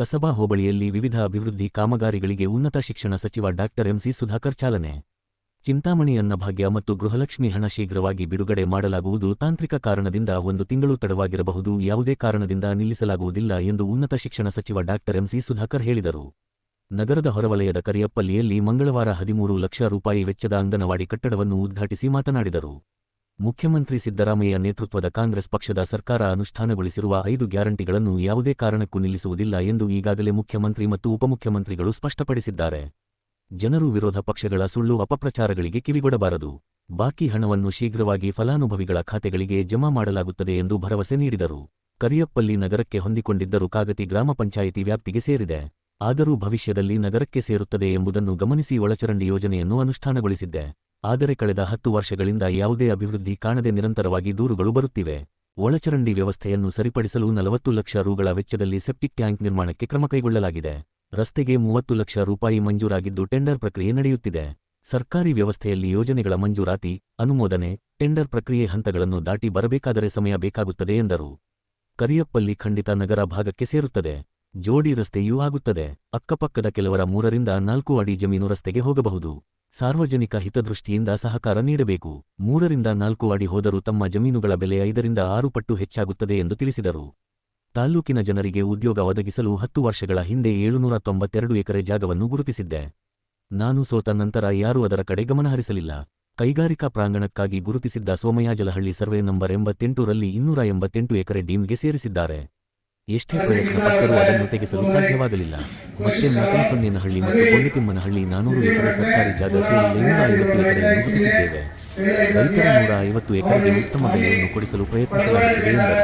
ಕಸಬಾ ಹೋಬಳಿಯಲ್ಲಿ ವಿವಿಧ ಅಭಿವೃದ್ಧಿ ಕಾಮಗಾರಿಗಳಿಗೆ ಉನ್ನತ ಶಿಕ್ಷಣ ಸಚಿವ ಡಾಕ್ಟರ್ ಎಂಸಿ ಸುಧಾಕರ್ ಚಾಲನೆ. ಚಿಂತಾಮಣಿ ಅನ್ನಭಾಗ್ಯ ಮತ್ತು ಗೃಹಲಕ್ಷ್ಮಿ ಹಣ ಶೀಘ್ರವಾಗಿ ಬಿಡುಗಡೆ ಮಾಡಲಾಗುವುದು ತಾಂತ್ರಿಕ ಕಾರಣದಿಂದ ಒಂದು ತಿಂಗಳು ತಡವಾಗಿರಬಹುದು, ಯಾವುದೇ ಕಾರಣದಿಂದ ನಿಲ್ಲಿಸಲಾಗುವುದಿಲ್ಲ ಎಂದು ಉನ್ನತ ಶಿಕ್ಷಣ ಸಚಿವ ಡಾಕ್ಟರ್ ಎಂಸಿ ಸುಧಾಕರ್ ಹೇಳಿದರು. ನಗರದ ಹೊರವಲಯದ ಕರಿಯಪ್ಪಲ್ಲಿಯಲ್ಲಿ ಮಂಗಳವಾರ ಹದಿಮೂರು ಲಕ್ಷ ರೂಪಾಯಿ ವೆಚ್ಚದ ಅಂಗನವಾಡಿ ಕಟ್ಟಡವನ್ನು ಉದ್ಘಾಟಿಸಿ ಮಾತನಾಡಿದರು. ಮುಖ್ಯಮಂತ್ರಿ ಸಿದ್ದರಾಮಯ್ಯ ನೇತೃತ್ವದ ಕಾಂಗ್ರೆಸ್ ಪಕ್ಷದ ಸರ್ಕಾರ ಅನುಷ್ಠಾನಗೊಳಿಸಿರುವ ಐದು ಗ್ಯಾರಂಟಿಗಳನ್ನು ಯಾವುದೇ ಕಾರಣಕ್ಕೂ ನಿಲ್ಲಿಸುವುದಿಲ್ಲ ಎಂದು ಈಗಾಗಲೇ ಮುಖ್ಯಮಂತ್ರಿ ಮತ್ತು ಉಪಮುಖ್ಯಮಂತ್ರಿಗಳು ಸ್ಪಷ್ಟಪಡಿಸಿದ್ದಾರೆ. ಜನರು ವಿರೋಧ ಪಕ್ಷಗಳ ಸುಳ್ಳು ಅಪಪ್ರಚಾರಗಳಿಗೆ ಕಿವಿಗೊಡಬಾರದು. ಬಾಕಿ ಹಣವನ್ನು ಶೀಘ್ರವಾಗಿ ಫಲಾನುಭವಿಗಳ ಖಾತೆಗಳಿಗೆ ಜಮಾ ಮಾಡಲಾಗುತ್ತದೆ ಎಂದು ಭರವಸೆ ನೀಡಿದರು. ಕರಿಯಪ್ಪಲ್ಲಿ ನಗರಕ್ಕೆ ಹೊಂದಿಕೊಂಡಿದ್ದರೂ ಕಾಗತಿ ಗ್ರಾಮ ಪಂಚಾಯಿತಿ ವ್ಯಾಪ್ತಿಗೆ ಸೇರಿದೆ. ಆದರೂ ಭವಿಷ್ಯದಲ್ಲಿ ನಗರಕ್ಕೆ ಸೇರುತ್ತದೆ ಎಂಬುದನ್ನು ಗಮನಿಸಿ ಒಳಚರಂಡಿ ಯೋಜನೆಯನ್ನು ಅನುಷ್ಠಾನಗೊಳಿಸಿದ್ದೆ. ಆದರೆ ಕಳೆದ ಹತ್ತು ವರ್ಷಗಳಿಂದ ಯಾವುದೇ ಅಭಿವೃದ್ಧಿ ಕಾಣದೆ ನಿರಂತರವಾಗಿ ದೂರುಗಳು ಬರುತ್ತಿವೆ. ಒಳಚರಂಡಿ ವ್ಯವಸ್ಥೆಯನ್ನು ಸರಿಪಡಿಸಲು ನಲವತ್ತು ಲಕ್ಷ ರೂಗಳ ವೆಚ್ಚದಲ್ಲಿ ಸೆಪ್ಟಿಕ್ ಟ್ಯಾಂಕ್ ನಿರ್ಮಾಣಕ್ಕೆ ಕ್ರಮ ಕೈಗೊಳ್ಳಲಾಗಿದೆ. ರಸ್ತೆಗೆ ಮೂವತ್ತು ಲಕ್ಷ ರೂಪಾಯಿ ಮಂಜೂರಾಗಿದ್ದು ಟೆಂಡರ್ ಪ್ರಕ್ರಿಯೆ ನಡೆಯುತ್ತಿದೆ. ಸರ್ಕಾರಿ ವ್ಯವಸ್ಥೆಯಲ್ಲಿ ಯೋಜನೆಗಳ ಮಂಜೂರಾತಿ, ಅನುಮೋದನೆ, ಟೆಂಡರ್ ಪ್ರಕ್ರಿಯೆ ಹಂತಗಳನ್ನು ದಾಟಿ ಬರಬೇಕಾದರೆ ಸಮಯ ಬೇಕಾಗುತ್ತದೆ ಎಂದರು. ಕರಿಯಪ್ಪಲ್ಲಿ ಖಂಡಿತ ನಗರ ಭಾಗಕ್ಕೆ ಸೇರುತ್ತದೆ. ಜೋಡಿ ರಸ್ತೆಯೂ ಆಗುತ್ತದೆ. ಅಕ್ಕಪಕ್ಕದ ಕೆಲವರ ಮೂರರಿಂದ ನಾಲ್ಕು ಅಡಿ ಜಮೀನು ರಸ್ತೆಗೆ ಹೋಗಬಹುದು. ಸಾರ್ವಜನಿಕ ಹಿತದೃಷ್ಟಿಯಿಂದ ಸಹಕಾರ ನೀಡಬೇಕು. ಮೂರರಿಂದ ನಾಲ್ಕು ಅಡಿ ಹೋದರೂ ತಮ್ಮ ಜಮೀನುಗಳ ಬೆಲೆ ಐದರಿಂದ ಆರು ಪಟ್ಟು ಹೆಚ್ಚಾಗುತ್ತದೆ ಎಂದು ತಿಳಿಸಿದರು. ತಾಲ್ಲೂಕಿನ ಜನರಿಗೆ ಉದ್ಯೋಗ ಒದಗಿಸಲು ಹತ್ತು ವರ್ಷಗಳ ಹಿಂದೆ ಏಳುನೂರ ತೊಂಬತ್ತೆರಡು ಎಕರೆ ಜಾಗವನ್ನು ಗುರುತಿಸಿದ್ದೆ. ನಾನು ಸೋತ ನಂತರ ಯಾರೂ ಅದರ ಕಡೆ ಗಮನಹರಿಸಲಿಲ್ಲ. ಕೈಗಾರಿಕಾ ಪ್ರಾಂಗಣಕ್ಕಾಗಿ ಗುರುತಿಸಿದ್ದ ಸೋಮಯಾಜಲಹಳ್ಳಿ ಸರ್ವೆ ನಂಬರ್ ಎಂಬತ್ತೆಂಟು ರಲ್ಲಿ ಇನ್ನೂರ ಎಂಬತ್ತೆಂಟು ಎಕರೆ ಡೀಮ್ಗೆ ಸೇರಿಸಿದ್ದಾರೆ. ಎಷ್ಟೇ ಪ್ರಯತ್ನ ಪಟ್ಟರೂ ಅದನ್ನು ತೆಗೆಸಲು ಸಾಧ್ಯವಾಗಲಿಲ್ಲ. ಮತ್ತೆ ನಾಲ್ಕನಸೊನ್ನೇನಹಳ್ಳಿ ಮತ್ತು ಕೊಂಡತಿಮ್ಮನಹಳ್ಳಿ ನಾನೂರು ಎಕರೆ ಸರ್ಕಾರಿ ಜಾಗ ಸೇರಿ ಐನೂರ ಐವತ್ತು ಎಕರೆಯನ್ನು ಗುರುತಿಸಿದ್ದೇವೆ ರೈತರ ನೂರ ಐವತ್ತು ಎಕರೆಗೆ ಉತ್ತಮ ಬೆಲೆಯನ್ನು ಕೊಡಿಸಲು ಪ್ರಯತ್ನಿಸಲಾಗುತ್ತಿದೆ ಎಂದರು.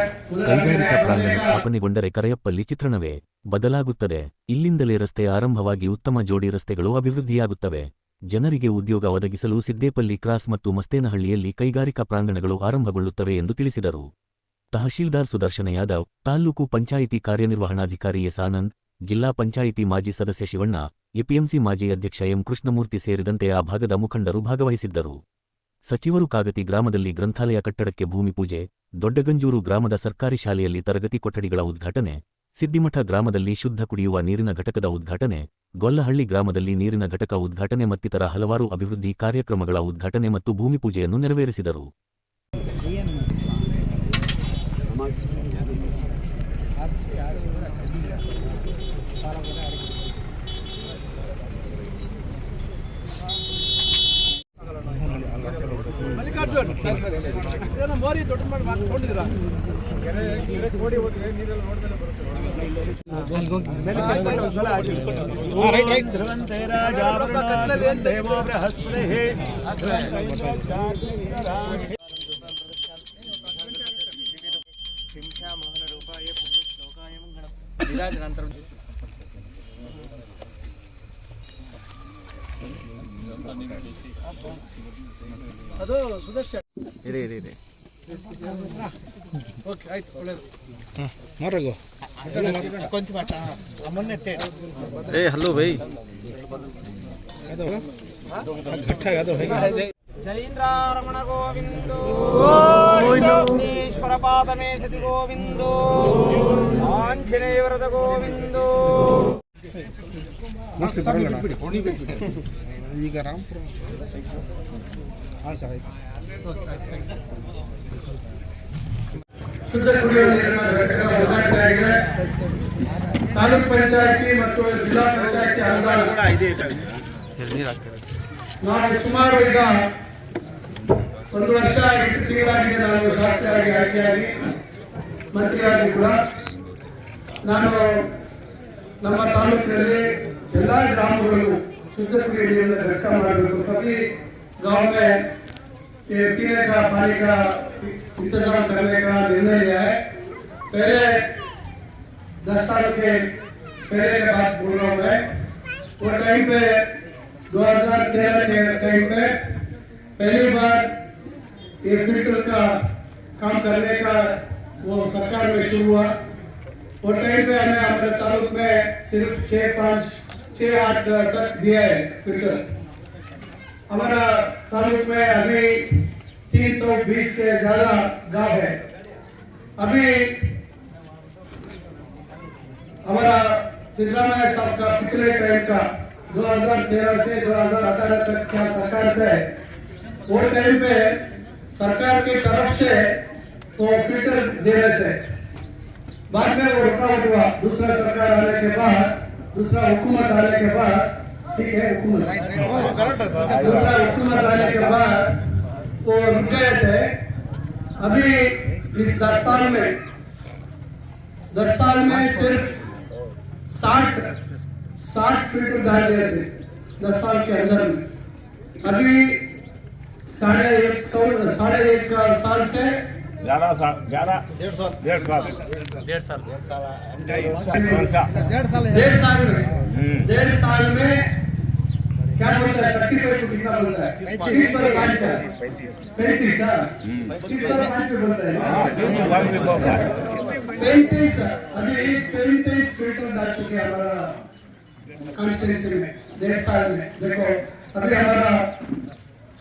ಕೈಗಾರಿಕಾ ಪ್ರಾಂಗಣ ಸ್ಥಾಪನೆಗೊಂಡರೆ ಕರೆಯಪ್ಪಲ್ಲಿ ಚಿತ್ರಣವೇ ಬದಲಾಗುತ್ತದೆ. ಇಲ್ಲಿಂದಲೇ ರಸ್ತೆ ಆರಂಭವಾಗಿ ಉತ್ತಮ ಜೋಡಿ ರಸ್ತೆಗಳು ಅಭಿವೃದ್ಧಿಯಾಗುತ್ತವೆ. ಜನರಿಗೆ ಉದ್ಯೋಗ ಒದಗಿಸಲು ಸಿದ್ದೇಪಲ್ಲಿ ಕ್ರಾಸ್ ಮತ್ತು ಮಸ್ತೇನಹಳ್ಳಿಯಲ್ಲಿ ಕೈಗಾರಿಕಾ ಪ್ರಾಂಗಣಗಳು ಆರಂಭಗೊಳ್ಳುತ್ತವೆ ಎಂದು ತಿಳಿಸಿದರು. ತಹಶೀಲ್ದಾರ್ ಸುದರ್ಶನ ಯಾದವ್ ತಾಲ್ಲೂಕು ಪಂಚಾಯಿತಿ ಕಾರ್ಯನಿರ್ವಹಣಾಧಿಕಾರಿ ಎಸ್ ಆನಂದ್, ಜಿಲ್ಲಾ ಪಂಚಾಯಿತಿ ಮಾಜಿ ಸದಸ್ಯ ಶಿವಣ್ಣ, ಎಪಿಎಂಸಿ ಮಾಜಿ ಅಧ್ಯಕ್ಷ ಎಂ ಕೃಷ್ಣಮೂರ್ತಿ ಸೇರಿದಂತೆ ಆ ಭಾಗದ ಮುಖಂಡರು ಭಾಗವಹಿಸಿದ್ದರು. ಸಚಿವರು ಕಾಗತಿ ಗ್ರಾಮದಲ್ಲಿ ಗ್ರಂಥಾಲಯ ಕಟ್ಟಡಕ್ಕೆ ಭೂಮಿ ಪೂಜೆ, ದೊಡ್ಡಗಂಜೂರು ಗ್ರಾಮದ ಸರ್ಕಾರಿ ಶಾಲೆಯಲ್ಲಿ ತರಗತಿ ಕೊಠಡಿಗಳ ಉದ್ಘಾಟನೆ, ಸಿದ್ದಿಮಠ ಗ್ರಾಮದಲ್ಲಿ ಶುದ್ಧ ಕುಡಿಯುವ ನೀರಿನ ಘಟಕದ ಉದ್ಘಾಟನೆ, ಗೊಲ್ಲಹಳ್ಳಿ ಗ್ರಾಮದಲ್ಲಿ ನೀರಿನ ಘಟಕ ಉದ್ಘಾಟನೆ ಮತ್ತಿತರ ಹಲವಾರು ಅಭಿವೃದ್ಧಿ ಕಾರ್ಯಕ್ರಮಗಳ ಉದ್ಘಾಟನೆ ಮತ್ತು ಭೂಮಿ ಪೂಜೆಯನ್ನು ನೆರವೇರಿಸಿದರು. ಮಲ್ಲಿಕಾರ್ಜುನ್ ಏನೋ ಮೋರಿ ದೊಡ್ಡ ಮಾಡಿ ಮಾಡ್ಕೊಂಡಿದ್ದೀರಾ ಅದು ಸುದರ್ಶನ್. ಇರಿ ಇರಿ ಇರಿ. ಓಕೆ ಆಯ್ತು ಒಳ್ಳೇದು. ಮಾರಗು. ಕೊಂಚ ಮಾಟ ಅಮ್ಮನ್ನೆತ್ತೆ ಏ ಹಲೋ ಬೈ. ಘಟ್ಟ ಅದು ಹೇಗೆ ಜೈಂದ್ರಾರಮಣ ಗೋವಿಂದೋ. ಈಶ್ವರ ಪಾದಮೇ ಸತಿ ಗೋವಿಂದೋ ಆಂಜನೇಯ ವರದ ಗೋವಿಂದೋ ಈಗ ರಾಮ್ಪುರ ಹಾಂ ಸರ್ ಆಯ್ತು ಶುದ್ಧ ಕುಡಿಯುವ ನೀರಿನ ಘಟಕ ಆಗಿದೆ ತಾಲೂಕ್ ಪಂಚಾಯತಿ ಮತ್ತು ಜಿಲ್ಲಾ ಪಂಚಾಯತಿ ಅನುದಾನ. ನಾನು ಸುಮಾರು ಈಗ ಒಂದು ವರ್ಷ, ಎಂಟು ತಿಂಗಳಾಗಿದೆ ನಾನು ಶಾಸಕರಾಗಿ ಆಯ್ಕೆಯಾಗಿ, ಮಂತ್ರಿಯಾಗಿ ಕೂಡ. ನಾನು ನಮ್ಮ ತಾಲೂಕಿನಲ್ಲಿ ಎಲ್ಲ ಗ್ರಾಮಗಳು ಶುದ್ಧ ಕ್ರೀಡೆಯನ್ನು ಘಟ್ಟ सभी गाँव में पीने का, पानी का इंतज़ाम करने का निर्णय लिया है। पहले दस साल के, पहले के बात बोल रहा हूँ मैं। और कहीं पे 2013 के कहीं पे पहली बार एक का काम करने का वो सरकार में शुरू हुआ। और कहीं पे हमें अपने तालुक में सिर्फ़ छह, पाँच छः आठ तक दिया है फ़िल्टर हमारा तालुक में अभी 320 से ज़्यादा गाँव है। अभी हमारा सिद्धरामैया साहब का पिछले टाइम का 2013 से 2018 तक का सरकार थे। वो टाइम पे सरकार की तरफ़ से वो फ़िल्टर दे रहे थे। बाद में वो रुकावट हुआ, दूसरा सरकार आने के बाद दूसरा हुकूमत आने के बाद ठीक है हुकूमत दूसरा हुकूमत आने के बाद वो रुक गए थे अभी इस दस साल में दस साल में सिर्फ़ साठ साठ फ़िल्टर डाल गए थे दस साल के अंदर में। अभी साढ़े एक सौ साढ़े एक साल से ग्यारह साल ग्यारह डेढ़ साल। डेढ़ साल। डेढ़ साल। डेढ़ साल। डेढ़ साल में। डेढ़ साल में क्या बोलता है? थर्टी फाइव को कितना बोलता है? तीस पर पाँच है पैंतीस हाँ। तीस पर पाँच पे बोलता है। पैंतीस अभी पैंतीस फ़िल्टर डाल चुके हैं हमारा कॉन्स्टिट्यूंसी में डेढ़ साल में। देखो अभी हमारा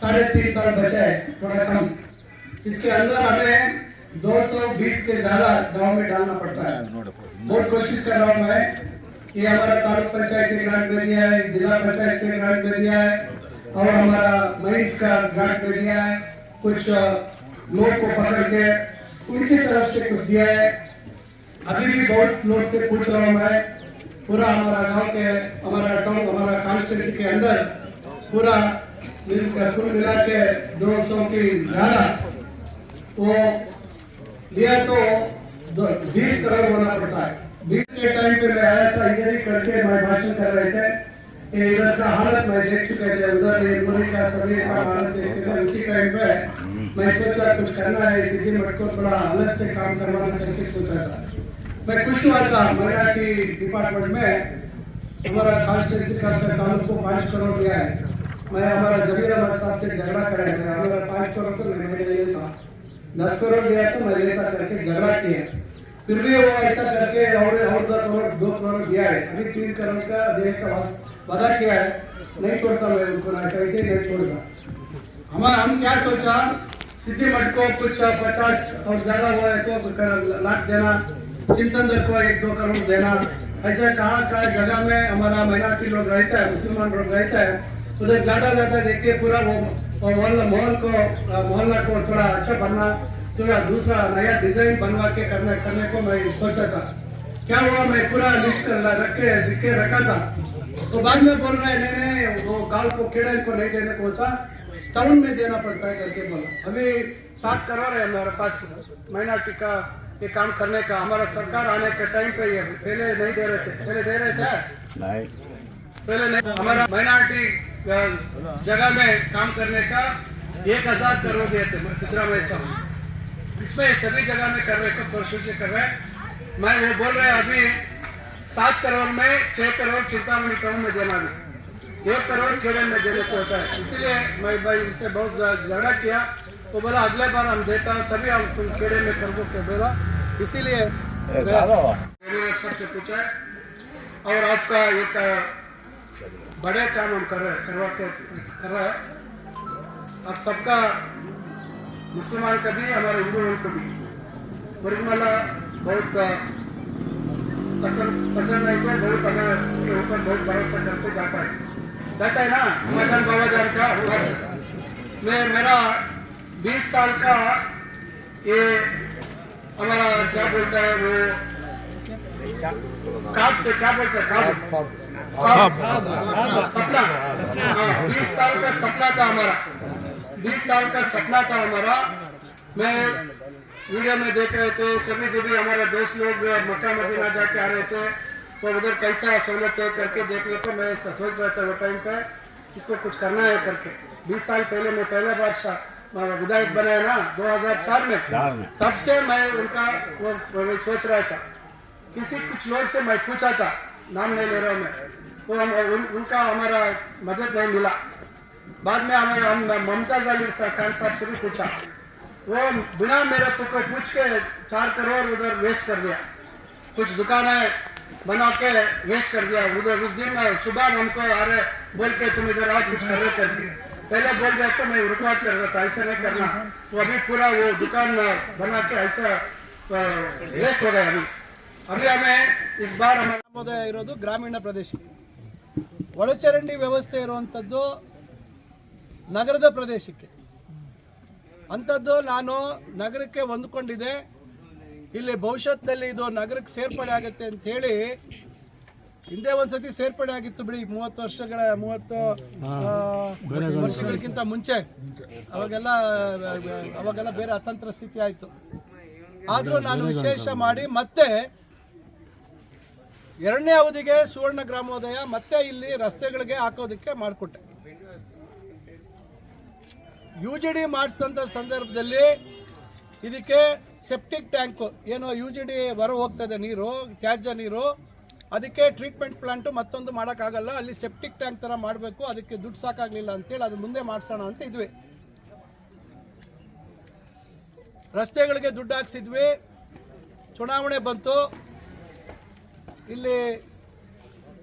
साढ़े तीन साल बचा है थोड़ा कम। इसके अंदर हमें 220 के ज़्यादा गाँव में डालना पड़ता है। बहुत कोशिश कर रहा हूँ मैं ये हमारा तालुक पंचायत की ग्रांट दे दिया है, जिला पंचायत की ग्रांट दे दिया है, और हमारा महिस का ग्रांट दे दिया है। कुछ लोग को पकड़ के उनकी तरफ़ से कुछ दिया है। अभी भी बहुत लोग से पूछ रहा हूँ मैं, पूरा हमारा गाँव के, हमारा टाउन हमारा कॉन्स्टिट्यूंसी के अंदर पूरा मिलकर, कुल मिला के दो सौ की ज़्यादा वो लिया तो बीस करोड़ होना पड़ता है। बीस के टाइम पे मैं आया था, इधर ही करके मैं भाषण कर रहे थे कि इधर का हालत मैं देख चुके थे, उधर ये मुल्क का सभी का हालत देखते थे उसी टाइम पे मैं सोचा कुछ करना है सिद्धि मठ को थोड़ा अलग से काम करवाना करके सोचा था। मैं खुश हुआ था मराठी डिपार्टमेंट में हमारा कॉन्स्टिट्यूंसी का तालुक को पाँच करोड़ दिया है। मैं हमारा अहमद साहब से झगड़ा कराया था, हमारा पाँच करोड़ तो मैं नहीं लेता दस करोड़ दिया तो मैं करके झगड़ा किया। फिर भी वो ऐसा करके और और दो करोड़ दो करोड़ दिया है। अभी तीन करोड़ का देने का वादा किया है। नहीं छोड़ता मैं उनको, ना ऐसे ही नहीं छोड़ता। हम हम क्या सोचा? सिद्धि मठ को कुछ पचास और ज़्यादा हुआ है तो लाख देना चिंसंदर को एक दो करोड़ देना। ऐसा कहाँ कहाँ जगह में हमारा माइनॉरिटी लोग रहता है, मुसलमान लोग रहता है उधर ज़्यादा ज़्यादा देखिए पूरा वो वो मोहल्ला मोहल को मोहल्ला को थोड़ा अच्छा बनना थोड़ा दूसरा नया डिज़ाइन बनवा के करने करने को मैं सोचा था। क्या हुआ, मैं पूरा लिस्ट रख के, लिख रखा था। तो बाद में बोल रहे, नहीं नहीं, वो गाल को, कीड़े को नहीं देने को होता टाउन में देना पड़ता है, करके बोला। अभी सात करोड़ है हमारे पास माइनॉरिटी का ये काम करने का। हमारा सरकार आने के टाइम पे ये पहले नहीं दे रहे थे। पहले दे रहे थे? पहले हमारा माइनॉरिटी जगह में काम करने का एक हज़ार करोड़ दिए थे सिद्धरामैया साहब। इसमें सभी जगह में कर रहे को कर रहे हैं। मैं वो बोल रहे अभी सात करोड़ में छह करोड़ चिंतामणि टाउन में देना भी एक करोड़ खेड़े में देने को होता है। इसलिए मैं भाई उनसे बहुत झगड़ा किया। तो बोला अगले बार हम देता हूँ तभी हम तुम खेड़े में कर दो बोला इसीलिए सबसे पूछा है। और आपका एक बड़े काम हम कर रहे हैं करवा के कर रहे हैं। आप सबका मुसलमान का भी हमारे हिंदू लोगों को भी। मुरगमाला बहुत पसंद पसंद है को बहुत हमें उसके ऊपर बहुत भरोसा करके जाता है। जाता है ना मदन बाबा जान का बस। मैं मेरा 20 साल का ये हमारा क्या बोलता है वो? काब क्या बोलता है? सपना हाँ, बीस साल का सपना था हमारा बीस साल का सपना था हमारा मैं वीडियो में देख रहे थे सभी सभी हमारे दोस्त लोग मक्का मदीना जाके आ रहे थे तो उधर कैसा सहूलत है करके देख थे मैं सोच रहा था वो टाइम पे इसको कुछ करना है करके बीस साल पहले मैं पहला बार विधायक बनाया ना 2004 में चार में। तब से मैं उनका वो, वो सोच रहा था किसी कुछ लोग से मैं पूछा था नाम नहीं ले रहा हूँ मैं वो हम उन, उनका हमारा मदद नहीं मिला। बाद में हमारे हम ममता जाली खान साहब से भी पूछा। वो बिना मेरे को पूछ के चार करोड़ उधर वेस्ट कर दिया। कुछ दुकानें बना के वेस्ट कर दिया। उधर उस दिन सुबह हमको आ रहे बोल के तुम इधर आज कुछ कर कर पहले बोल गया तो मैं रुकवाट कर रहा था ऐसा नहीं करना। तो अभी पूरा वो दुकान बना के ऐसा वेस्ट हो गया अभी। अभी हमें इस बार हमारा ग्रामीण प्रदेश। ಒಳಚರಂಡಿ ವ್ಯವಸ್ಥೆ ಇರುವಂಥದ್ದು ನಗರದ ಪ್ರದೇಶಕ್ಕೆ. ಅಂಥದ್ದು ನಾನು ನಗರಕ್ಕೆ ಹೊಂದ್ಕೊಂಡಿದೆ. ಇಲ್ಲಿ ಭವಿಷ್ಯತ್ನಲ್ಲಿ ಇದು ನಗರಕ್ಕೆ ಸೇರ್ಪಡೆ ಆಗುತ್ತೆ ಅಂತ ಹೇಳಿ ಹಿಂದೆ ಒಂದ್ಸತಿ ಸೇರ್ಪಡೆ ಆಗಿತ್ತು ಬಿಡಿ ಮೂವತ್ತು ವರ್ಷಗಳ ಮೂವತ್ತು ವರ್ಷಗಳಿಗಿಂತ ಮುಂಚೆ ಅವಾಗೆಲ್ಲ ಅವಾಗೆಲ್ಲ ಬೇರೆ ಅತಂತ್ರ ಸ್ಥಿತಿ ಆಯಿತು. ಆದರೂ ನಾನು ವಿಶೇಷ ಮಾಡಿ ಮತ್ತೆ ಎರಡನೇ ಅವಧಿಗೆ ಸುವರ್ಣ ಗ್ರಾಮೋದಯ ಮತ್ತೆ ಇಲ್ಲಿ ರಸ್ತೆಗಳಿಗೆ ಹಾಕೋದಕ್ಕೆ ಮಾಡಿಕೊಟ್ಟೆ. ಯು ಜಿ ಡಿ ಮಾಡಿಸಿದಂಥ ಸಂದರ್ಭದಲ್ಲಿ ಇದಕ್ಕೆ ಸೆಪ್ಟಿಕ್ ಟ್ಯಾಂಕು ಏನು ಯು ಜಿ ಡಿ ಹೊರ ಹೋಗ್ತದೆ ನೀರು, ತ್ಯಾಜ್ಯ ನೀರು, ಅದಕ್ಕೆ ಟ್ರೀಟ್ಮೆಂಟ್ ಪ್ಲಾಂಟು ಮತ್ತೊಂದು ಮಾಡೋಕ್ಕಾಗಲ್ಲ. ಅಲ್ಲಿ ಸೆಪ್ಟಿಕ್ ಟ್ಯಾಂಕ್ ಥರ ಮಾಡಬೇಕು, ಅದಕ್ಕೆ ದುಡ್ಡು ಸಾಕಾಗಲಿಲ್ಲ ಅಂತೇಳಿ ಅದು ಮುಂದೆ ಮಾಡಿಸೋಣ ಅಂತ ಇದ್ವಿ. ರಸ್ತೆಗಳಿಗೆ ದುಡ್ಡು ಹಾಕ್ಸಿದ್ವಿ. ಚುನಾವಣೆ ಬಂತು. ಇಲ್ಲಿ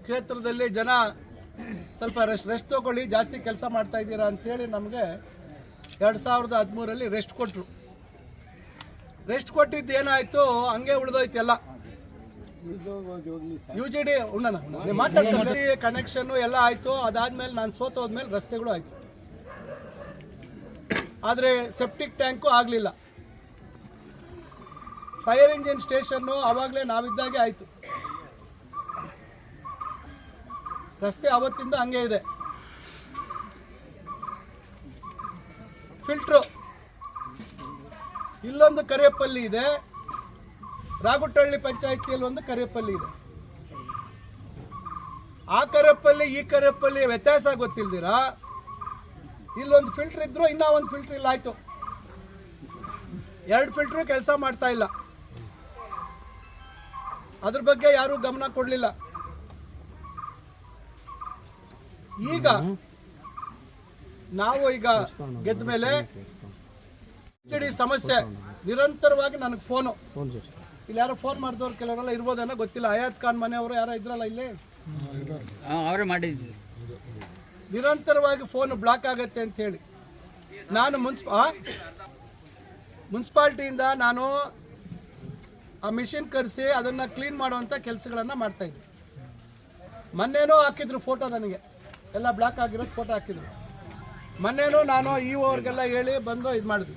ಕ್ಷೇತ್ರದಲ್ಲಿ ಜನ ಸ್ವಲ್ಪ ರೆಸ್ಟ್ ರೆಸ್ಟ್ ತೊಗೊಳ್ಳಿ, ಜಾಸ್ತಿ ಕೆಲಸ ಮಾಡ್ತಾ ಇದ್ದೀರಾ ಅಂಥೇಳಿ ನಮಗೆ ಎರಡು ಸಾವಿರದ ಹದಿಮೂರಲ್ಲಿ ರೆಸ್ಟ್ ಕೊಟ್ಟರು ರೆಸ್ಟ್ ಕೊಟ್ಟಿದ್ದು ಏನಾಯಿತು? ಹಂಗೆ ಉಳಿದೋಯ್ತು ಎಲ್ಲ. ಯು ಜಿ ಡಿ ಮಾತಾಡ್ತಾರೆ ಕನೆಕ್ಷನ್ನು ಎಲ್ಲ ಆಯಿತು. ಅದಾದಮೇಲೆ ನಾನು ಸೋತೋದ್ಮೇಲೆ ರಸ್ತೆಗಳು ಆಯಿತು. ಆದರೆ ಸೆಪ್ಟಿಕ್ ಟ್ಯಾಂಕು ಆಗಲಿಲ್ಲ. ಫೈರ್ ಇಂಜಿನ್ ಸ್ಟೇಷನ್ನು ಆವಾಗಲೇ ನಾವಿದ್ದಾಗೆ ಆಯಿತು. ರಸ್ತೆ ಅವತ್ತಿಂದ ಹಂಗೆ ಇದೆ. ಫಿಲ್ಟ್ರು. ಇಲ್ಲೊಂದು ಕರಿಯಪ್ಪಲ್ಲಿ ಇದೆ. ರಾಗುಟಳ್ಳಿ ಪಂಚಾಯತಿಯಲ್ಲಿ ಒಂದು ಕರಿಯಪ್ಪಲ್ಲಿ ಇದೆ. ಆ ಕರಿಯಪ್ಪಲ್ಲಿ, ಈ ಕರಿಯಪ್ಪಲ್ಲಿ ವ್ಯತ್ಯಾಸ ಗೊತ್ತಿಲ್ದಿರಾ? ಇಲ್ಲೊಂದು ಫಿಲ್ಟರ್ ಇದ್ರು ಇನ್ನೂ ಒಂದು ಫಿಲ್ಟರ್ ಇಲ್ಲ, ಆಯ್ತು. ಎರಡು ಫಿಲ್ಟ್ರು ಕೆಲಸ ಮಾಡ್ತಾ ಇಲ್ಲ. ಅದ್ರ ಬಗ್ಗೆ ಯಾರೂ ಗಮನ ಕೊಡಲಿಲ್ಲ. ಈಗ ನಾವು ಈಗ ಗೆದ್ದ ಮೇಲೆ ಇಡೀ ಸಮಸ್ಯೆ. ನಿರಂತರವಾಗಿ ನನಗೆ ಫೋನು. ಇಲ್ಲಿ ಯಾರೋ ಫೋನ್ ಮಾಡಿದವ್ರು ಕೆಲವರೆಲ್ಲ ಇರ್ಬೋದೇನೋ ಗೊತ್ತಿಲ್ಲ. ಅಯಾತ್ ಖಾನ್ ಮನೆಯವರು ಯಾರೋ ಇದ್ರಲ್ಲ ಇಲ್ಲಿ? ಅವರೇ ಮಾಡಿದ್ರು ನಿರಂತರವಾಗಿ ಫೋನ್ ಬ್ಲಾಕ್ ಆಗತ್ತೆ ಅಂತ ಹೇಳಿ. ನಾನು ಮುನ್ಸಿಪ ಮುನ್ಸಿಪಾಲ್ಟಿಯಿಂದ ನಾನು ಆ ಮಿಷಿನ್ ಕರೆಸಿ ಅದನ್ನು ಕ್ಲೀನ್ ಮಾಡುವಂಥ ಕೆಲಸಗಳನ್ನು ಮಾಡ್ತಾ ಇದ್ದೆ. ಮೊನ್ನೆನೂ ಹಾಕಿದ್ರು ಫೋಟೋ ನನಗೆ. ಎಲ್ಲ ಬ್ಲಾಕ್ ಆಗಿರೋದು ಫೋಟೋ ಹಾಕಿದ್ರು. ಮೊನ್ನೆನೂ ನಾನು ಇ ಅವ್ರಿಗೆಲ್ಲ ಹೇಳಿ ಬಂದು ಇದು ಮಾಡಿದ್ವಿ.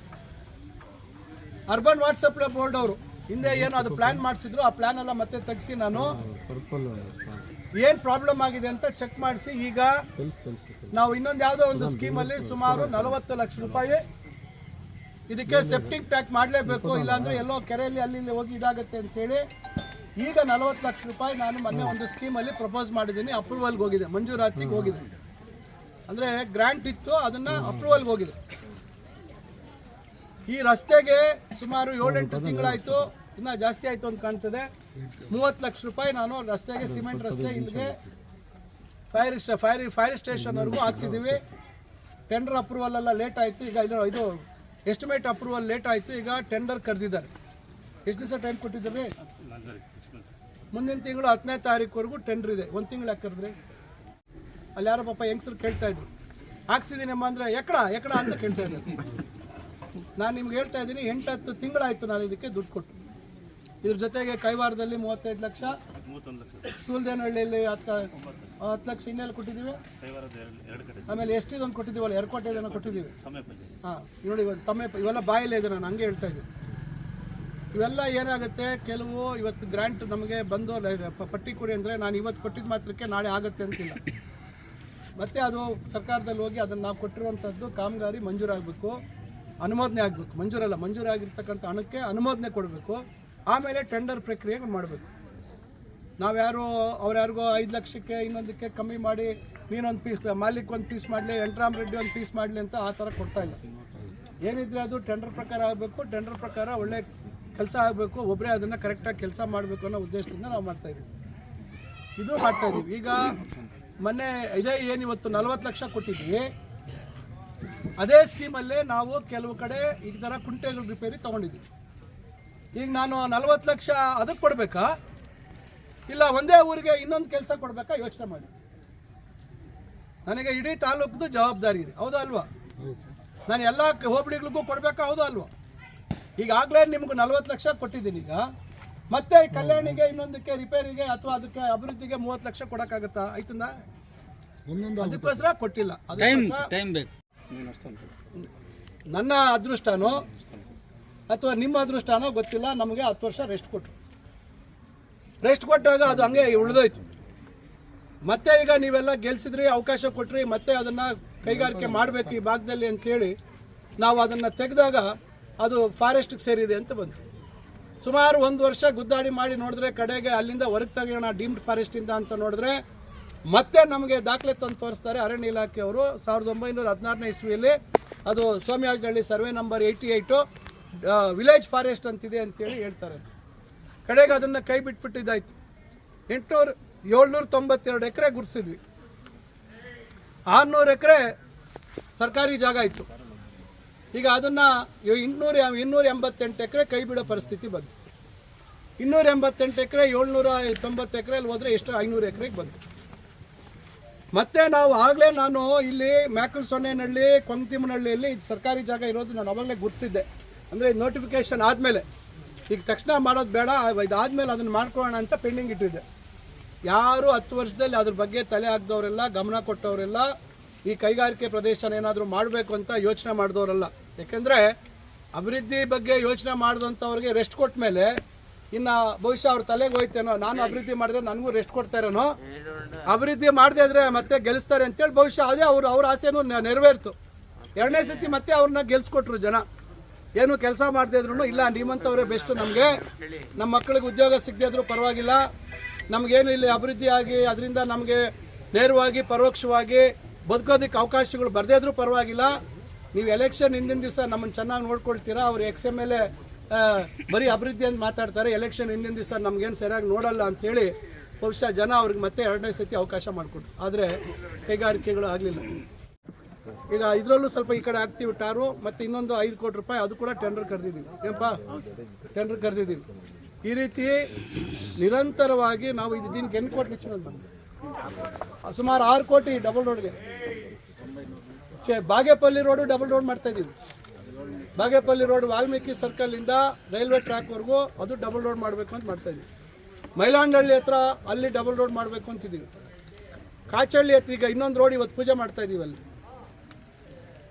ಅರ್ಬನ್ ವಾಟ್ಸಪ್ ಬೋರ್ಡ್ ಅವರು. ಹಿಂದೆ ಏನು ಅದು ಪ್ಲ್ಯಾನ್ ಮಾಡಿಸಿದ್ರು, ಆ ಪ್ಲ್ಯಾನ್ ಎಲ್ಲ ಮತ್ತೆ ತೆಗೆಸಿ ನಾನು ಏನು ಪ್ರಾಬ್ಲಮ್ ಆಗಿದೆ ಅಂತ ಚೆಕ್ ಮಾಡಿಸಿ, ಈಗ ನಾವು ಇನ್ನೊಂದು ಯಾವುದೋ ಒಂದು ಸ್ಕೀಮಲ್ಲಿ ಸುಮಾರು ನಲವತ್ತು ಲಕ್ಷ ರೂಪಾಯಿ ಇದಕ್ಕೆ ಸೆಪ್ಟಿಕ್ ಪ್ಯಾಕ್ ಮಾಡಲೇಬೇಕು, ಇಲ್ಲಾಂದ್ರೆ ಎಲ್ಲೋ ಕೆರೆಯಲ್ಲಿ ಅಲ್ಲಿ ಹೋಗಿ ಇದಾಗುತ್ತೆ ಅಂತೇಳಿ ಈಗ ನಲವತ್ತು ಲಕ್ಷ ರೂಪಾಯಿ ನಾನು ಮೊನ್ನೆ ಒಂದು ಸ್ಕೀಮಲ್ಲಿ ಪ್ರಪೋಸ್ ಮಾಡಿದ್ದೀನಿ ಅಪ್ರೂವಲ್ಗೆ ಹೋಗಿದೆ ಮಂಜೂರಾತಿಗೆ ಹೋಗಿದೆ. ಅಂದರೆ ಗ್ರ್ಯಾಂಟ್ ಇತ್ತು ಅದನ್ನು ಅಪ್ರೂವಲ್ಗೆ ಹೋಗಿದೆ. ಈ ರಸ್ತೆಗೆ ಸುಮಾರು ಏಳೆಂಟು ತಿಂಗಳಾಯಿತು ಇನ್ನೂ ಜಾಸ್ತಿ ಆಯಿತು ಅಂತ ಕಾಣ್ತದೆ. ಮೂವತ್ತು ಲಕ್ಷ ರೂಪಾಯಿ ನಾನು ರಸ್ತೆಗೆ ಸಿಮೆಂಟ್ ರಸ್ತೆ ಇಲ್ಲಿಗೆ ಫೈರ್ ಫೈರ್ ಫೈರ್ ಸ್ಟೇಷನ್ವರೆಗೂ ಹಾಕ್ಸಿದ್ದೀವಿ ಟೆಂಡರ್ ಅಪ್ರೂವಲ್ ಎಲ್ಲ ಲೇಟ್ ಆಯಿತು ಈಗ ಇದು ಇದು ಎಸ್ಟಿಮೇಟ್ ಅಪ್ರೂವಲ್ ಲೇಟ್ ಆಯಿತು ಈಗ ಟೆಂಡರ್ ಕರೆದಿದ್ದಾರೆ. ಎಷ್ಟು ದಿವಸ ಟೈಮ್ ಕೊಟ್ಟಿದ್ದೀವಿ ಮುಂದಿನ ತಿಂಗಳು ಹತ್ತನೇ ತಾರೀಕುವರೆಗೂ ಟೆಂಡರ್ ಇದೆ. ಒಂದು ತಿಂಗಳು ಹಾಕಿದ್ರೆ ಅಲ್ಲಿ ಯಾರೋ ಪಾಪ ಹೆಂಗಸರು ಕೇಳ್ತಾ ಇದ್ರು. ಹಾಕ್ಸಿದ್ದೀನಮ್ಮ ಅಂದರೆ ಎಕಡ ಎಕಡ ಅಂತ ಕೇಳ್ತಾ ಇದ್ದಾರೆ ನಾನು ನಿಮ್ಗೆ ಹೇಳ್ತಾ ಇದ್ದೀನಿ ಎಂಟು ಹತ್ತು ತಿಂಗಳಾಯಿತು ನಾನು ಇದಕ್ಕೆ ದುಡ್ಡು ಕೊಟ್ಟು. ಇದ್ರ ಜೊತೆಗೆ ಕೈವಾರದಲ್ಲಿ ಮೂವತ್ತೈದು ಲಕ್ಷ ಸೂಲ್ದೇನಹಳ್ಳಿಯಲ್ಲಿ ಹತ್ತು ಹತ್ತು ಲಕ್ಷ ಇನ್ನೆಲ್ಲ ಕೊಟ್ಟಿದ್ದೀವಿ? ಆಮೇಲೆ ಎಷ್ಟಿದೊಂದು ಕೊಟ್ಟಿದ್ದೀವಲ್ಲ ಏನೋ ಕೊಟ್ಟಿದ್ದೀವಿ? ಹಾಂ ನೋಡಿ ತಮ್ಮೆ ಇವೆಲ್ಲ ಬಾಯಲ್ಲೇ ಇದೆ ನಾನು ಹಂಗೆ ಹೇಳ್ತಾ ಇದ್ದೀನಿ. ಇವೆಲ್ಲ ಏನಾಗುತ್ತೆ? ಕೆಲವು ಇವತ್ತು ಗ್ರ್ಯಾಂಟ್ ನಮಗೆ ಬಂದು ಪಟ್ಟಿ ಕೊಡಿ ಅಂದರೆ ನಾನು ಇವತ್ತು ಕೊಟ್ಟಿದ್ದು ಮಾತ್ರಕ್ಕೆ ನಾಳೆ ಆಗುತ್ತೆ ಅಂತಿಲ್ಲ. ಮತ್ತೆ ಅದು ಸರ್ಕಾರದಲ್ಲಿ ಹೋಗಿ ಅದನ್ನು ನಾವು ಕೊಟ್ಟಿರುವಂಥದ್ದು ಕಾಮಗಾರಿ ಮಂಜೂರಾಗಬೇಕು ಅನುಮೋದನೆ ಆಗಬೇಕು. ಮಂಜೂರಲ್ಲ ಮಂಜೂರಾಗಿರ್ತಕ್ಕಂಥ ಹಣಕ್ಕೆ ಅನುಮೋದನೆ ಕೊಡಬೇಕು. ಆಮೇಲೆ ಟೆಂಡರ್ ಪ್ರಕ್ರಿಯೆ ಮಾಡಬೇಕು. ನಾವ್ಯಾರು ಅವ್ರ್ಯಾರಿಗೋ ಐದು ಲಕ್ಷಕ್ಕೆ ಇನ್ನೊಂದಕ್ಕೆ ಕಮ್ಮಿ ಮಾಡಿ ನೀನೊಂದು ಪೀಸ್ ಮಾಲಿಕ್ ಒಂದು ಪೀಸ್ ಮಾಡಲಿ ವೆಂಕಟರಾಮ್ ರೆಡ್ಡಿ ಒಂದು ಪೀಸ್ ಮಾಡಲಿ ಅಂತ ಆ ಥರ ಕೊಡ್ತಾ ಇಲ್ಲ. ಏನಿದ್ರೆ ಅದು ಟೆಂಡರ್ ಪ್ರಕಾರ ಆಗಬೇಕು. ಟೆಂಡರ್ ಪ್ರಕಾರ ಒಳ್ಳೆ ಕೆಲಸ ಆಗಬೇಕು ಒಬ್ಬರೇ ಅದನ್ನು ಕರೆಕ್ಟಾಗಿ ಕೆಲಸ ಮಾಡಬೇಕು ಅನ್ನೋ ಉದ್ದೇಶದಿಂದ ನಾವು ಮಾಡ್ತಾ ಇದ್ದೀವಿ ಇದು ಮಾಡ್ತಾ ಇದ್ದೀವಿ ಈಗ ಮೊನ್ನೆ ಇದೇ ಏನು ಇವತ್ತು ನಲ್ವತ್ತು ಲಕ್ಷ ಕೊಟ್ಟಿದ್ವಿ. ಅದೇ ಸ್ಕೀಮಲ್ಲೇ ನಾವು ಕೆಲವು ಕಡೆ ಈ ಥರ ಕುಂಟೆಗಳ ರಿಪೇರಿ ತೊಗೊಂಡಿದ್ದೀವಿ ಈಗ ನಾನು ನಲ್ವತ್ತು ಲಕ್ಷ ಅದಕ್ಕೆ ಕೊಡಬೇಕಾ? ಇಲ್ಲ ಒಂದೇ ಊರಿಗೆ ಇನ್ನೊಂದು ಕೆಲಸ ಕೊಡಬೇಕಾ ಯೋಚನೆ ಮಾಡಿ. ನನಗೆ ಇಡೀ ತಾಲೂಕದು ಜವಾಬ್ದಾರಿ ಇದೆ. ಹೌದಾ ಅಲ್ವಾ? ನಾನು ಎಲ್ಲ ಹೋಬಳಿಗಳಿಗೂ ಕೊಡಬೇಕಾ? ಹೌದಾ ಅಲ್ವಾ? ಈಗಾಗಲೇ ನಿಮ್ಗೆ ನಲ್ವತ್ತು ಲಕ್ಷ ಕೊಟ್ಟಿದ್ದೀನಿ ಈಗ. ಮತ್ತೆ ಕಲ್ಯಾಣಿಗೆ ಇನ್ನೊಂದಕ್ಕೆ ರಿಪೇರಿಗೆ ಅಥವಾ ಅದಕ್ಕೆ ಅಭಿವೃದ್ಧಿಗೆ ಮೂವತ್ತು ಲಕ್ಷ ಕೊಡಕ್ಕಾಗತ್ತಾ? ಆಯ್ತಂದ? ಅದಕ್ಕೋಸ್ಕರ ಕೊಟ್ಟಿಲ್ಲ. ಟೈಮ್ ಟೈಮ್ ಬೇಕು. ನನ್ನ ಅದೃಷ್ಟನೋ ಅಥವಾ ನಿಮ್ಮ ಅದೃಷ್ಟನೋ ಗೊತ್ತಿಲ್ಲ. ನಮಗೆ ಹತ್ತು ವರ್ಷ ರೆಸ್ಟ್ ಕೊಟ್ಟರು ರೆಸ್ಟ್ ಕೊಟ್ಟಾಗ ಅದು ಹಂಗೆ ಉಳಿದೋಯ್ತು. ಮತ್ತೆ ಈಗ ನೀವೆಲ್ಲ ಗೆಲ್ಸಿದ್ರಿ ಅವಕಾಶ ಕೊಟ್ರಿ ಮತ್ತೆ ಅದನ್ನ ಕೈಗಾರಿಕೆ ಮಾಡಬೇಕು ಈ ಭಾಗದಲ್ಲಿ ಅಂತೇಳಿ ನಾವು ಅದನ್ನ ತೆಗೆದಾಗ ಅದು ಫಾರೆಸ್ಟ್ಗೆ ಸೇರಿದೆ ಅಂತ ಬಂತು. ಸುಮಾರು ಒಂದು ವರ್ಷ ಗುದ್ದಾಡಿ ಮಾಡಿ ನೋಡಿದ್ರೆ ಕಡೆಗೆ ಅಲ್ಲಿಂದ ಹೊರಗೆ ತೆಗೆಯೋಣ, ಡೀಮ್ಡ್ ಫಾರೆಸ್ಟಿಂದ ಅಂತ ನೋಡಿದ್ರೆ ಮತ್ತೆ ನಮಗೆ ದಾಖಲೆ ತಂದು ತೋರಿಸ್ತಾರೆ ಅರಣ್ಯ ಇಲಾಖೆಯವರು. ಸಾವಿರದ ಒಂಬೈನೂರ ಹದಿನಾರನೇ ಇಸ್ವಿಯಲ್ಲಿ ಅದು Somyajanahalli survey number eighty eight village forest ಅಂತಿದೆ ಅಂತೇಳಿ ಹೇಳ್ತಾರೆ. ಕಡೆಗೆ ಅದನ್ನು ಕೈ ಬಿಟ್ಬಿಟ್ಟಿದ್ದಾಯ್ತು. ಎಂಟುನೂರು ಏಳ್ನೂರ ತೊಂಬತ್ತೆರಡು ಎಕರೆ ಗುರ್ಸಿದ್ವಿ. ಆರುನೂರು ಎಕರೆ ಸರ್ಕಾರಿ ಜಾಗ ಇತ್ತು. ಈಗ ಅದನ್ನು ಇನ್ನೂರ ಇನ್ನೂರ ಎಂಬತ್ತೆಂಟು ಎಕರೆ ಕೈ ಬಿಡೋ ಪರಿಸ್ಥಿತಿ ಬಂತು. ಇನ್ನೂರ ಎಂಬತ್ತೆಂಟು ಎಕರೆ, ಏಳ್ನೂರ ತೊಂಬತ್ತು ಎಕರೆಯಲ್ಲಿ ಹೋದರೆ ಎಷ್ಟು ಐನೂರು ಎಕರೆಗೆ ಬಂತು. ಮತ್ತೆ ನಾವು ಆಗಲೇ ನಾನು ಇಲ್ಲಿ ಮ್ಯಾಕಲ್ ಸೊನ್ನೆನಹಳ್ಳಿ ಕೊಂಗ್ತಿಮ್ಮನಹಳ್ಳಿಯಲ್ಲಿ ಇದು ಸರ್ಕಾರಿ ಜಾಗ ಇರೋದು ನಾನು ಅವಾಗಲೇ ಗುರ್ತಿಸಿದ್ದೆ. ಅಂದರೆ ನೋಟಿಫಿಕೇಶನ್ ಆದಮೇಲೆ. ಈಗ ತಕ್ಷಣ ಮಾಡೋದು ಬೇಡ, ಇದಾದಮೇಲೆ ಅದನ್ನು ಮಾಡ್ಕೊಳ್ಳೋಣ ಅಂತ ಪೆಂಡಿಂಗ್ ಇಟ್ಟಿದ್ದೆ. ಯಾರು ಹತ್ತು ವರ್ಷದಲ್ಲಿ ಅದ್ರ ಬಗ್ಗೆ ತಲೆ ಹಾಕ್ದವರೆಲ್ಲ, ಗಮನ ಕೊಟ್ಟವರೆಲ್ಲ ಈ ಕೈಗಾರಿಕೆ ಪ್ರದೇಶನ ಏನಾದರೂ ಮಾಡಬೇಕು ಅಂತ ಯೋಚನೆ ಮಾಡಿದವರಲ್ಲ. ಯಾಕೆಂದರೆ ಅಭಿವೃದ್ಧಿ ಬಗ್ಗೆ ಯೋಚನೆ ಮಾಡಿದಂಥವ್ರಿಗೆ ರೆಸ್ಟ್ ಕೊಟ್ಟ ಮೇಲೆ ಇನ್ನು ಭವಿಷ್ಯ ಅವ್ರ ತಲೆಗೆ ಹೋಯ್ತೇನೋ, ನಾನು ಅಭಿವೃದ್ಧಿ ಮಾಡಿದ್ರೆ ನನಗೂ ರೆಸ್ಟ್ ಕೊಡ್ತಾ ಇರೋನೋ? ಅಭಿವೃದ್ಧಿ ಮಾಡದೇ ಇದ್ರೆ ಮತ್ತೆ ಗೆಲ್ಲಿಸ್ತಾರೆ ಅಂತೇಳಿ ಭವಿಷ್ಯ ಅದೇ ಅವ್ರು, ಅವ್ರ ಆಸೆನೂ ನೆರವೇರ್ತು. ಎರಡನೇ ಸತಿ ಮತ್ತೆ ಅವ್ರನ್ನ ಗೆಲ್ಸ್ಕೊಟ್ರು ಜನ. ಏನು ಕೆಲಸ ಮಾಡದೇ ಇದ್ರು ಇಲ್ಲ ನಿಮ್ಮಂಥವ್ರೆ ಬೆಸ್ಟ್ ನಮಗೆ. ನಮ್ಮ ಮಕ್ಕಳಿಗೆ ಉದ್ಯೋಗ ಸಿಗದೇ ಇದ್ರೂ ಪರವಾಗಿಲ್ಲ. ನಮಗೇನು ಇಲ್ಲಿ ಅಭಿವೃದ್ಧಿ ಆಗಿ, ಅದರಿಂದ ನಮಗೆ ನೇರವಾಗಿ, ಪರೋಕ್ಷವಾಗಿ ಬದುಕೋದಕ್ಕೆ ಅವಕಾಶಗಳು ಬರದೇ ಇದ್ರೂ ಪರವಾಗಿಲ್ಲ. ನೀವು ಎಲೆಕ್ಷನ್ ಹಿಂದಿನ ದಿವಸ ನಮ್ಮನ್ನು ಚೆನ್ನಾಗಿ ನೋಡ್ಕೊಳ್ತೀರಾ? ಅವ್ರು ಎಕ್ಸ್ ಎಂ ಎಲ್ ಎ ಬರೀ ಅಭಿವೃದ್ಧಿ ಅಂತ ಮಾತಾಡ್ತಾರೆ. ಎಲೆಕ್ಷನ್ ಹಿಂದಿನ ದಿವಸ ನಮ್ಗೇನು ಸರಿಯಾಗಿ ನೋಡಲ್ಲ ಅಂಥೇಳಿ ಬಹುಶಃ ಜನ ಅವ್ರಿಗೆ ಮತ್ತೆ ಎರಡನೇ ಸತಿ ಅವಕಾಶ ಮಾಡಿಕೊಟ್ರು. ಆದರೆ ಕೈಗಾರಿಕೆಗಳು ಆಗಲಿಲ್ಲ. ಈಗ ಇದರಲ್ಲೂ ಸ್ವಲ್ಪ ಈ ಕಡೆ ಹಾಕ್ತೀವಿ ಟಾರು ಮತ್ತೆ ಇನ್ನೊಂದು ಐದು ಕೋಟಿ ರೂಪಾಯಿ ಅದು ಕೂಡ ಟೆಂಡರ್ ಕರೆದಿದ್ದೀವಿ. ಏನಪ್ಪ? ಟೆಂಡರ್ ಕರೆದಿದ್ದೀವಿ. ಈ ರೀತಿ ನಿರಂತರವಾಗಿ ನಾವು ಇದು ದಿನಕ್ಕೆ ಎಂಟು ಕೋಟಿ ಬಂದಿದೆ ಸುಮಾರು ಆರು ಕೋಟಿ ಡಬಲ್ ರೋಡ್ಗೆ ಬಾಗೇಪಲ್ಲಿ ರೋಡು ಡಬಲ್ ರೋಡ್ ಮಾಡ್ತಾ ಇದೀವಿ. ಬಾಗೇಪಲ್ಲಿ ರೋಡ್ ವಾಲ್ಮೀಕಿ ಸರ್ಕಲಿಂದ ರೈಲ್ವೆ ಟ್ರ್ಯಾಕ್ವರೆಗೂ ಅದು ಡಬಲ್ ರೋಡ್ ಮಾಡಬೇಕು ಅಂತ ಮಾಡ್ತಾ ಇದೀವಿ. ಮೈಲಾಂಡಹಳ್ಳಿ ಹತ್ರ ಅಲ್ಲಿ ಡಬಲ್ ರೋಡ್ ಮಾಡಬೇಕು ಅಂತಿದ್ದೀವಿ ಕಾಚಹಳ್ಳಿ ಹತ್ರ ಈಗ ಇನ್ನೊಂದು ರೋಡ್ ಇವತ್ತು ಪೂಜೆ ಮಾಡ್ತಾ ಇದೀವಿ ಅಲ್ಲಿ.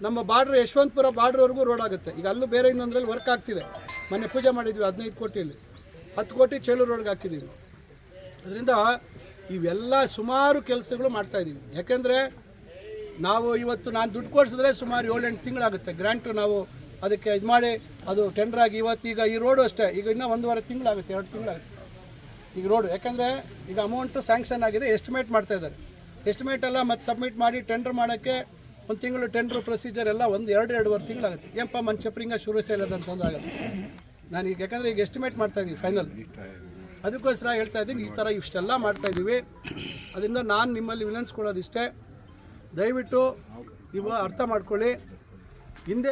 ನಮ್ಮ ಬಾರ್ಡ್ರ್ ಯಶವಂತಪುರ ಬಾರ್ಡ್ರ್ವರೆಗೂ ರೋಡ್ ಆಗುತ್ತೆ. ಈಗ ಅಲ್ಲೂ ಬೇರೆ ಇನ್ನೊಂದ್ರಲ್ಲಿ ವರ್ಕ್ ಆಗ್ತಿದೆ. ಮೊನ್ನೆ ಪೂಜೆ ಮಾಡಿದ್ವಿ ಹದಿನೈದು ಕೋಟಿಯಲ್ಲಿ. ಹತ್ತು ಕೋಟಿ ಚೇಳೂರು ರೋಡ್ಗೆ ಹಾಕಿದ್ದೀವಿ ಅದರಿಂದ ಇವೆಲ್ಲ ಸುಮಾರು ಕೆಲಸಗಳು ಮಾಡ್ತಾ ಇದ್ದೀವಿ ಯಾಕೆಂದರೆ ನಾವು ಇವತ್ತು ನಾನು ದುಡ್ಡು ಕೊಡಿಸಿದ್ರೆ ಸುಮಾರು ಏಳೆಂಟು ತಿಂಗಳಾಗುತ್ತೆ. ಗ್ರ್ಯಾಂಟು ನಾವು ಅದಕ್ಕೆ ಇದು ಮಾಡಿ, ಅದು ಟೆಂಡರ್ ಆಗಿ ಈಗ ಈ ರೋಡು ಅಷ್ಟೇ. ಈಗ ಇನ್ನೂ ಒಂದೂವರೆ ತಿಂಗಳಾಗುತ್ತೆ, ಎರಡು ತಿಂಗಳಾಗುತ್ತೆ. ಈಗ ರೋಡು ಯಾಕಂದರೆ ಈಗ ಅಮೌಂಟು ಸ್ಯಾಂಕ್ಷನ್ ಆಗಿದೆ ಎಸ್ಟಿಮೇಟ್ ಮಾಡ್ತಾ ಇದ್ದಾರೆ. ಎಸ್ಟಿಮೇಟ್ ಎಲ್ಲ ಮತ್ತೆ ಸಬ್ಮಿಟ್ ಮಾಡಿ ಟೆಂಡರ್ ಮಾಡೋಕ್ಕೆ ಒಂದು ತಿಂಗಳು ಟೆಂಡರ್ ಪ್ರೊಸೀಜರ್ ಎಲ್ಲ ಒಂದು ಎರಡು, ಎರಡುವರೆ ತಿಂಗಳಾಗುತ್ತೆ. ಏನಪ್ಪ ಮಂಚಪ್ರಿಂಗ ಶುರು ಒಂದು ಆಗುತ್ತೆ ನಾನು ಈಗ ಯಾಕಂದರೆ ಈಗ ಎಸ್ಟಿಮೇಟ್ ಮಾಡ್ತಾ ಇದ್ದೀನಿ ಫೈನಲ್ ಅದಕ್ಕೋಸ್ಕರ ಹೇಳ್ತಾ ಇದ್ದೀನಿ, ಈ ಥರ ಇಷ್ಟೆಲ್ಲ ಮಾಡ್ತಾ ಇದ್ದೀವಿ ಅದರಿಂದ ನಾನು ನಿಮ್ಮಲ್ಲಿ ವಿನಂತಿಸ್ಕೊಳ್ಳೋದಿಷ್ಟೇ. ದಯವಿಟ್ಟು ನೀವು ಅರ್ಥ ಮಾಡ್ಕೊಳ್ಳಿ. ಹಿಂದೆ